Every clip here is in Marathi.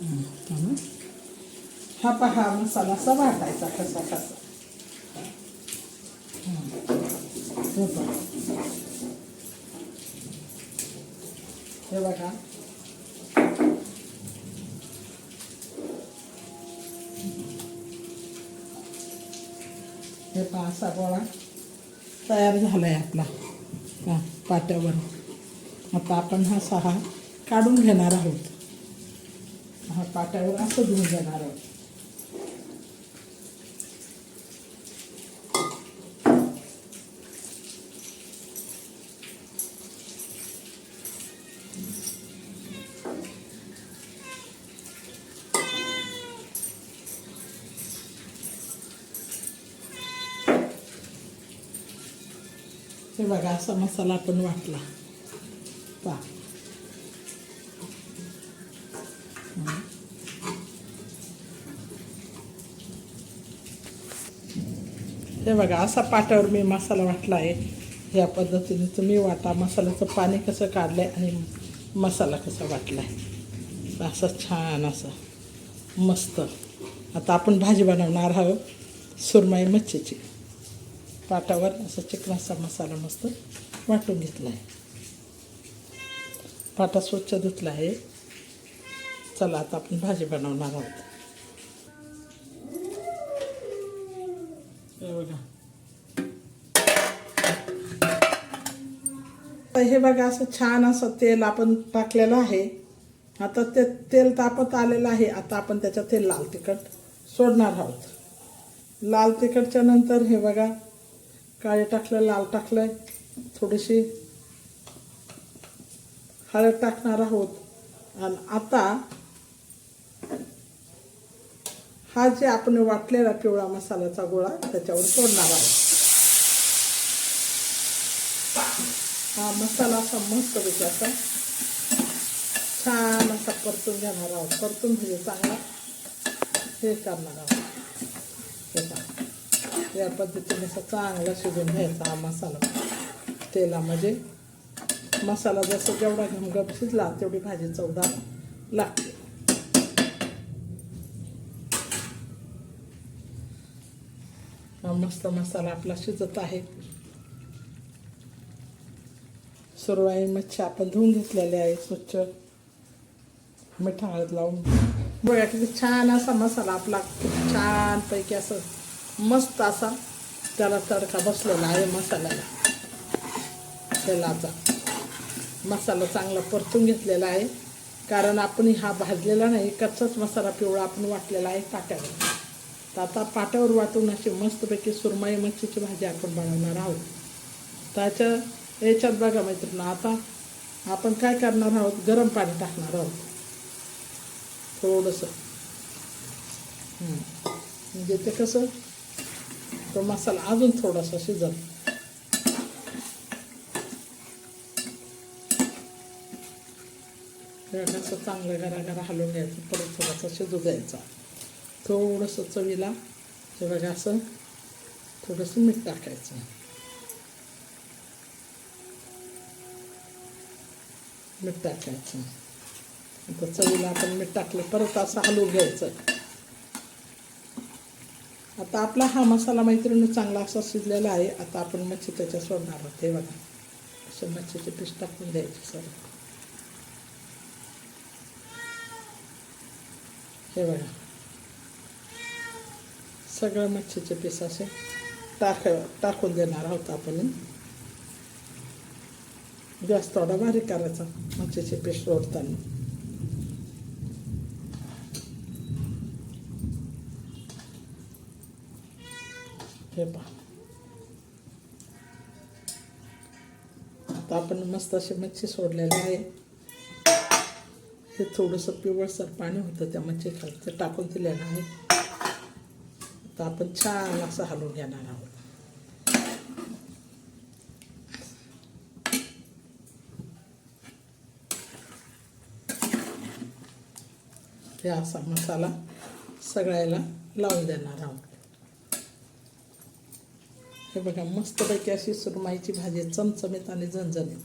त्यामुळे हा पहा मसाला असा वाटायचा कसा कसा हे पहा. हे बघा. हे पहा असा गोळा तयार झाला आहे आपला हा पाट्यावर आता आपण हा सहा काढून घेणार आहोत. पाटावर असं धुवून जाणार आहोत. हे बघा असा मसाला आपण वाटला. पा हे बघा असा पाट्यावर मी मसाला वाटला आहे. ह्या पद्धतीने तुम्ही वाटा मसाल्याचं पाणी कसं काढलं आहे आणि मसाला कसा वाटला आहे असं छान असं मस्त. आता आपण भाजी बनवणार आहोत सुरमई मच्छीची पाटावर असं चिकनाचा मसाला मस्त वाटून घेतला आहे पाटा स्वच्छ धुतला आहे. चला आता आपण भाजी बनवणार आहोत. हे बघा. तर हे बघा असं छान असं तेल आपण टाकलेलं आहे. आता ते तेल तापत आलेलं आहे. आता आपण त्याच्यात ते लाल तिखट सोडणार आहोत. लाल तिखटच्या नंतर हे बघा काळे टाकलं लाल टाकलंय. थोडीशी हळद टाकणार आहोत. आणि आता हा जे आपण वाटलेला पिवळा मसाल्याचा गोळा त्याच्यावर सोडणार आहोत हा मसाला असा मस्त पैकी असा छान असा परतून घेणार आहोत. परतून म्हणजे चांगला हे करणार आहोत. या पद्धतीने असं चांगला शिजून घ्यायचा हा मसाला. तेलामध्ये म्हणजे मसाला जसं जेवढा घमघम शिजला तेवढी भाजी चवदार लागते हा मस्त मसाला आपला शिजत आहे. सुरवाई मच्छी आपण धुवून घेतलेली आहे स्वच्छ मिठा हळद लावून. बघा किती छान असा मसाला आपला छानपैकी असं मस्त असा त्याला तडका बसलेला आहे मसाल्याला. तेलाचा मसाला चांगला परतून घेतलेला आहे. कारण आपण हा भाजलेला नाही कच्चाच मसाला पिवळा आपण वाटलेला आहे पाट्यावर तर आता पाट्यावर वाटून अशी मस्तपैकी सुरमई मच्छीची भाजी आपण बनवणार आहोत. त्याच्या याच्यात बघा मैत्रिणी आता आपण काय करणार आहोत? गरम पाणी टाकणार आहोत. थोडंसं. म्हणजे ते कसं? तो मसाला अजून थोडासा शिजल. असं चांगलं घरा घरा हलवून घ्यायचं परत थोडासा शिजू द्यायचा. थोडंसं चवीला हे बघा असं थोडंसं मीठ टाकायचं. मीठ टाकायचं. आता चवीला आपण मीठ टाकलं परत असं हलवून घ्यायचं. आता आपला हा मसाला मैत्रिणी चांगला असा शिजलेला आहे. आता आपण मच्छी त्याच्या सोडणार. आहोत हे बघा. असं मच्छीचे पीस टाकून द्यायचे सर हे बघा. सगळं मच्छीचे पीस असे टाक टाकून देणार आहोत आपण. गॅस थोडा बारीक करायचा मच्छीचे पीस सोडताना हे पहा. आता आपण मस्त अशी मच्छी सोडलेली आहे. हे थोडंसं पिवळसर पाणी होतं त्या मच्छी खाली ते टाकून दिलेलं आहे. तर आपण छान असं हलवून घेणार आहोत. हे असा मसाला सगळ्याला लावून देणार आहोत. हे बघा मस्तपैकी अशी सुरमाईची भाजी चमचमीत आणि झणझणीत.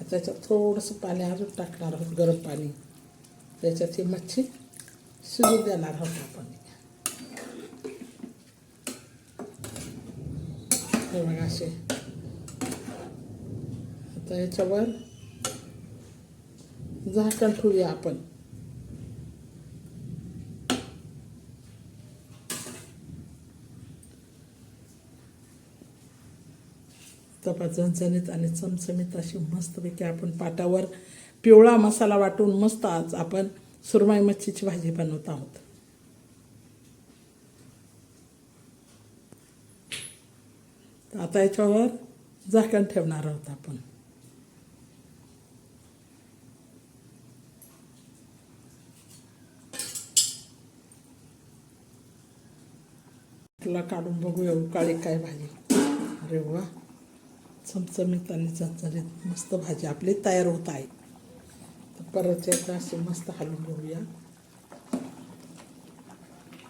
आता त्याच्यात थोडंसं पाणी अजून टाकणार आहोत गरम पाणी. त्याच्यात ही मच्छी शिजू देणार आहोत आपण. हे बघा असे आता याच्यावर झाकण ठेवूया आपण तपा झणझणीत आणि चमचमीत अशी मस्तपैकी आपण पाटावर पिवळा मसाला वाटून मस्त आज आपण सुरमाई मच्छीची भाजी बनवत आहोत आता याच्यावर झाकण ठेवणार आहोत आपण. काढून बघूया उकाळी काय भाजी. अरे वा. चमचमीत आणि चमचमीत मस्त भाजी आपली तयार होत आहे. तर परत एकदा अशी मस्त हलवून घेऊया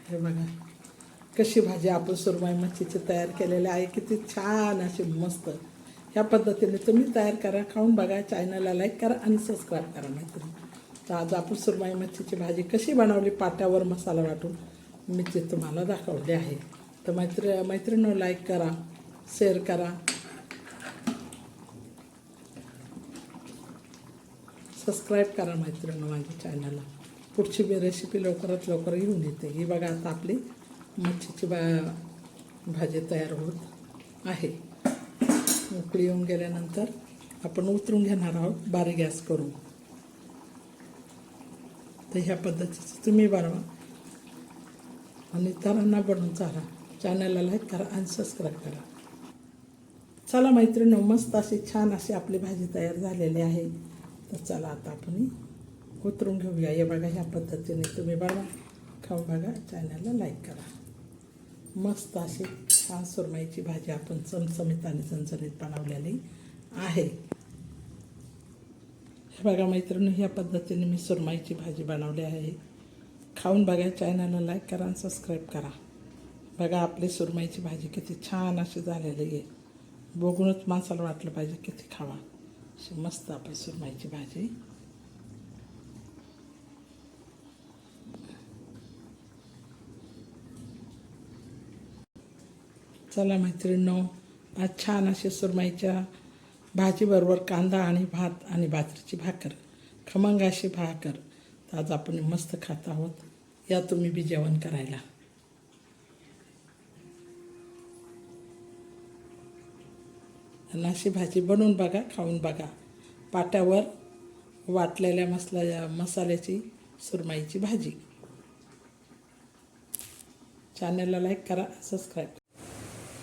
हे बघा. कशी भाजी आपण सुरमाई मच्छीची तयार केलेली आहे किती छान अशी मस्त. ह्या पद्धतीने तुम्ही तयार करा खाऊन बघा चॅनलला लाईक करा आणि सबस्क्राईब करा मैत्री तर आज आपण सुरमाई मच्छीची भाजी कशी बनवली पाट्यावर मसाला वाटून मी ते तुम्हाला दाखवले आहे. तर मैत्री मैत्रिणी लाईक करा शेअर करा. सबस्क्राईब करा मैत्रिणी माझ्या चॅनलला पुढची मी रेसिपी लवकरात लवकर येऊन येते ही बघा आता आपली मच्छीची बा भाजी तयार होत आहे. उकळी येऊन गेल्यानंतर आपण उतरून घेणार आहोत बारीक गॅस करून. तर ह्या पद्धतीचं तुम्ही बनवा. आणि इतरांना बनवून चाला चॅनलला लाईक करा आणि सबस्क्राईब करा. चला मैत्रिणी मस्त अशी छान अशी आपली भाजी तयार झालेली आहे. तर चला आता आपण उतरून घेऊया. हे बघा ह्या पद्धतीने तुम्ही बघा खाऊ बघा. चॅनलला लाईक करा. मस्त अशी छान सुरमईची भाजी आपण चमचमीत आणि चमचमीत बनवलेली आहे. हे बघा मैत्रिणी ह्या पद्धतीने मी सुरमईची भाजी बनवली आहे. खाऊन बघा चॅनलला लाईक करा आणि सबस्क्राईब करा. बघा आपली सुरमईची भाजी किती छान अशी झालेली आहे. बघूनच माणसाला वाटलं पाहिजे किती खावा. अशी मस्त आपली सुरमईची भाजी चला मैत्रिणींनो आज छान अशी सुरमईच्या भाजीबरोबर कांदा आणि भात आणि बाजरीची भाकर खमंग अशी भाकर तर आज आपण मस्त खात आहोत. या तुम्ही बी जेवण करायला. आणि अशी भाजी बनवून बघा खाऊन बघा. पाट्यावर वाटलेल्या मसला मसाल्याची सुरमईची भाजी. चॅनलला लाईक करा सबस्क्राईब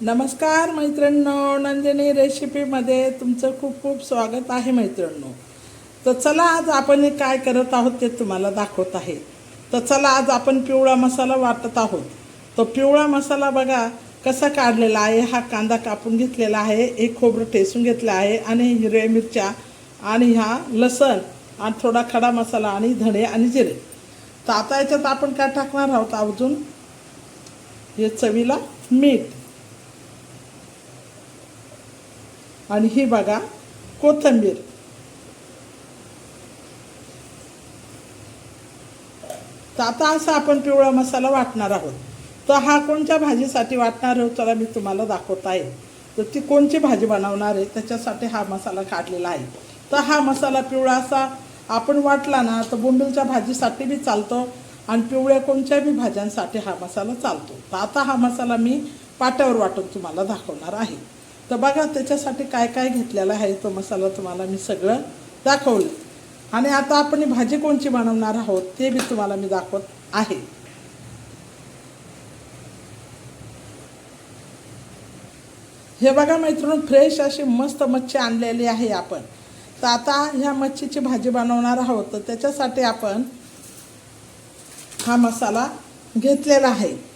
नमस्कार मैत्रिणींनो नंदिनी रेसिपीमध्ये तुमचं खूप खूप स्वागत आहे मैत्रिणींनो. तर चला आज आपण काय करत आहोत ते तुम्हाला दाखवत आहे. तर चला आज आपण पिवळा मसाला वाटत आहोत. तो पिवळा मसाला बघा कसा काढलेला आहे हा कांदा कापून घेतलेला आहे एक खोबरं ठेसून घेतलं आहे आणि हिरव्या मिरच्या आणि ह्या लसण आणि थोडा खडा मसाला आणि धणे आणि जिरे. तर आता याच्यात आपण काय टाकणार आहोत अजून? हे चवीला मीठ. आणि ही बघा कोथिंबीर. तर आता असा आपण पिवळा मसाला वाटणार आहोत. तर हा कोणत्या भाजीसाठी वाटणार आहोत त्याला मी तुम्हाला दाखवत आहे तर ती कोणची भाजी बनवणार आहे त्याच्यासाठी हा मसाला काढलेला आहे. तर हा मसाला पिवळा असा आपण वाटला ना तर बोंबिलच्या भाजीसाठी बी चालतो आणि पिवळ्या कोणत्या बी भाज्यांसाठी हा मसाला चालतो. तर आता हा मसाला मी पाट्यावर वाटून तुम्हाला दाखवणार आहे. तर बघा त्याच्यासाठी काय काय घेतलेला आहे तो मसाला तुम्हाला मी सगळं दाखवलं. आणि आता आपण ही भाजी कोणची बनवणार आहोत ते बी तुम्हाला मी दाखवत आहे. हे बघा मैत्रिणी फ्रेश अशी मस्त मच्छी आणलेली आहे आपण. तर आता ह्या मच्छीची भाजी बनवणार आहोत. तर त्याच्यासाठी आपण हा मसाला घेतलेला आहे.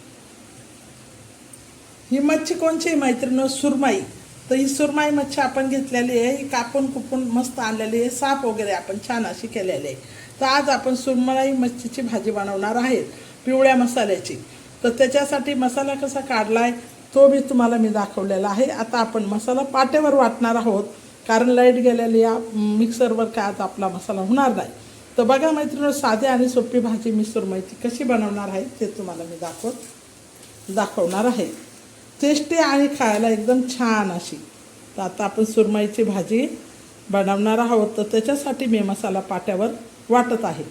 ही मच्छी कोणची मैत्रिणी? सुरमाई. तर ही सुरमाई मच्छी आपण घेतलेली आहे ही कापून कुपून मस्त आणलेली आहे साफ वगैरे आपण छान अशी केलेली आहे. तर आज आपण सुरमई मच्छीची भाजी बनवणार आहे पिवळ्या मसाल्याची. तर त्याच्यासाठी मसाला कसा काढला आहे तो बी तुम्हाला मी दाखवलेला आहे. आता आपण मसाला पाट्यावर वाटणार आहोत कारण लाइट गेलेली या मिक्सरवर काय आज आपला मसाला होणार नाही. तर बघा मैत्रिणी साधी आणि सोपी भाजी मी सुरमईची कशी बनवणार आहे ते तुम्हाला मी दाखवत दाखवणार आहे. टेस्टी आणि खायला एकदम छान अशी. तर आता आपण सुरमईची भाजी बनवणार आहोत. तर त्याच्यासाठी मी मसाला पाट्यावर वाटत आहे.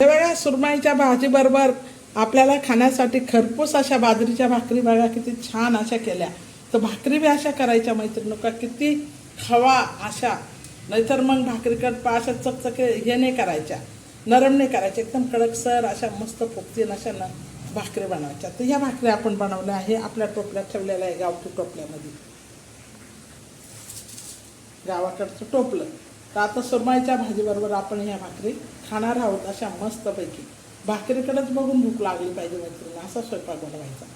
हे बघा सुरमईच्या भाजीबरोबर आपल्याला खाण्यासाठी खरपूस अशा बाजरीच्या भाकरी बघा किती छान अशा केल्या. तर भाकरी बी अशा करायच्या मैत्रिणी का किती खवा अशा. नाहीतर मग भाकरी करपा अशा चकचके हे नाही करायच्या. नरम नाही करायच्या. एकदम कडकसर अशा मस्त फुगतील अशा न भाकरी बनवायच्या. तर ह्या भाकरी आपण बनवल्या आहे. आपल्या टोपल्यात ठेवलेल्या आहे गावठी टोपल्यामध्ये. गावाकडचं टोपलं. तर आता सुरमईच्या भाजीबरोबर आपण ह्या भाकरी खाणार आहोत अशा मस्तपैकी. भाकरीकडेच बघून भूक लागली पाहिजे मैत्रिणी असा स्वयंपाक बनवायचा.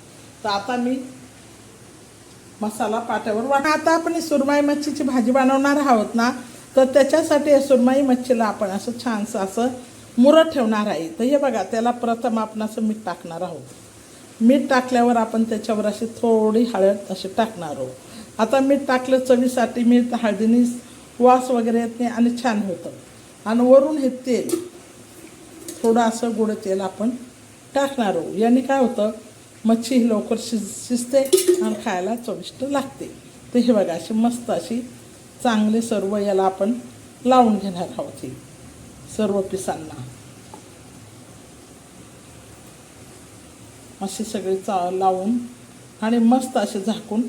तर आता मी मसाला पाट्यावर वाटा आता आपण सुरमाई सुरमई मच्छीची भाजी बनवणार आहोत ना तर त्याच्यासाठी सुरमाई सुरमई मच्छीला आपण असं छानसं असं मुरत ठेवणार आहे. तर हे बघा त्याला प्रथम आपण असं मीठ टाकणार आहोत. मीठ टाकल्यावर आपण त्याच्यावर अशी थोडी हळद अशी टाकणार आहोत. आता मीठ टाकलं चवीसाठी मीठ हळदीने वास वगैरे येत नाही आणि छान होतं. आणि वरून हे तेल थोडं असं गोड तेल आपण टाकणार आहोत. याने काय होतं मच्छी ही लवकर शिज शिजते आणि खायला चविष्ट लागते. तर हे बघा अशी मस्त अशी चांगले सर्व याला आपण लावून घेणार आहोत ही. सर्व पिसांना. अशी सगळी चा लावून आणि मस्त असे झाकून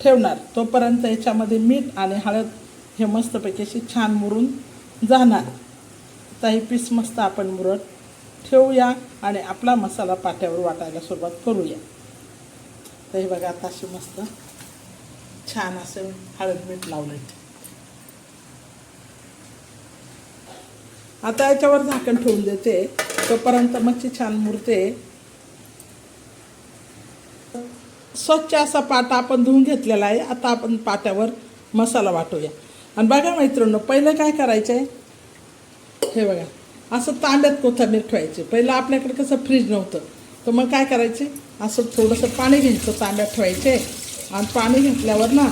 ठेवणार. तोपर्यंत याच्यामध्ये मीठ आणि हळद हे मस्तपैकी अशी छान मुरून जाणार. आता ही पीस मस्त आपण मुरत ठेवूया आणि आपला मसाला पाट्यावर वाटायला सुरुवात करूया. तर हे बघा आता अशी मस्त छान असं हळद मीठ लावलं आता याच्यावर झाकण ठेवून देते. तोपर्यंत मच्छी छान मुरते. स्वच्छ असा पाटा आपण धुवून घेतलेला आहे. आता आपण पाट्यावर मसाला वाटूया. आणि बघा मैत्रिणी पहिलं काय करायचं? आहे हे बघा. असं तांब्यात कोथंबीर ठेवायची. पहिलं आपल्याकडे कसं फ्रीज नव्हतं. तर मग काय करायचे? असं थोडंसं पाणी घ्यायचं तांब्यात ठेवायचे. आणि पाणी घेतल्यावर ना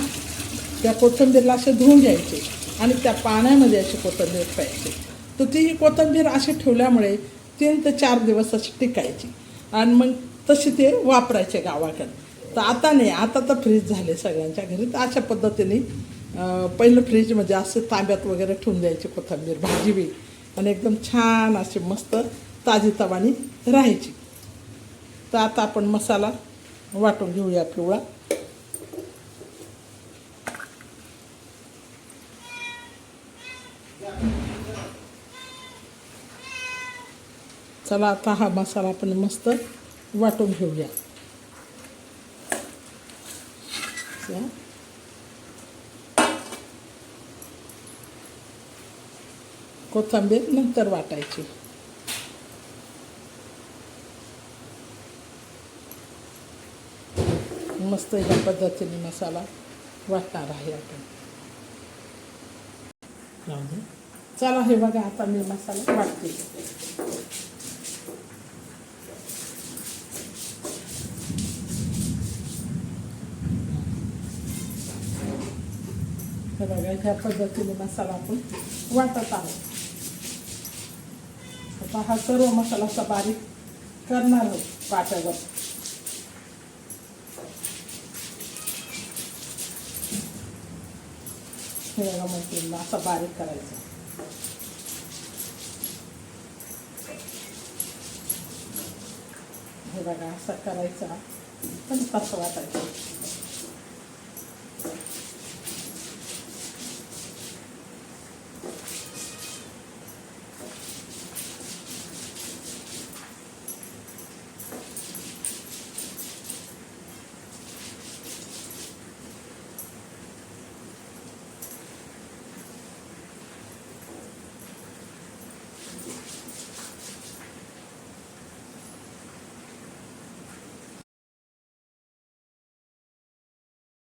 त्या कोथिंबीरला असे धुवून घ्यायचे. आणि त्या पाण्यामध्ये अशी कोथंबीर ठेवायची. तर ती ही कोथिंबीर अशी ठेवल्यामुळे तीन ते चार दिवस अशी टिकायची. आणि मग तशी ते वापरायचे गावाकडे. तर आता नाही आता तर फ्रीज झाले सगळ्यांच्या घरी. तर अशा पद्धतीने पहिलं फ्रीजमध्ये म्हणजे असे तांब्यात वगैरे ठेवून द्यायची कोथिंबीर भाजी बी. आणि एकदम छान अशी मस्त ताजी तवानी राहायची. तर आता आपण मसाला वाटून घेऊया पिवळा. चला आता हा मसाला आपण मस्त वाटून घेऊया. कोथिंबीर नंतर वाटायची मस्त या पद्धतीने मसाला वाटणार आहे आपण. चला हे बघा आता मी मसाला वाटते हे बघा ह्या पद्धतीने मसाला आपण वाटत आहोत. आता हा सर्व मसाला असा बारीक करणार आहोत पाट्यावर हे बघा मैत्रिणीला असा बारीक करायचा. हे बघा असा करायचा. पण तसं वाटायचं.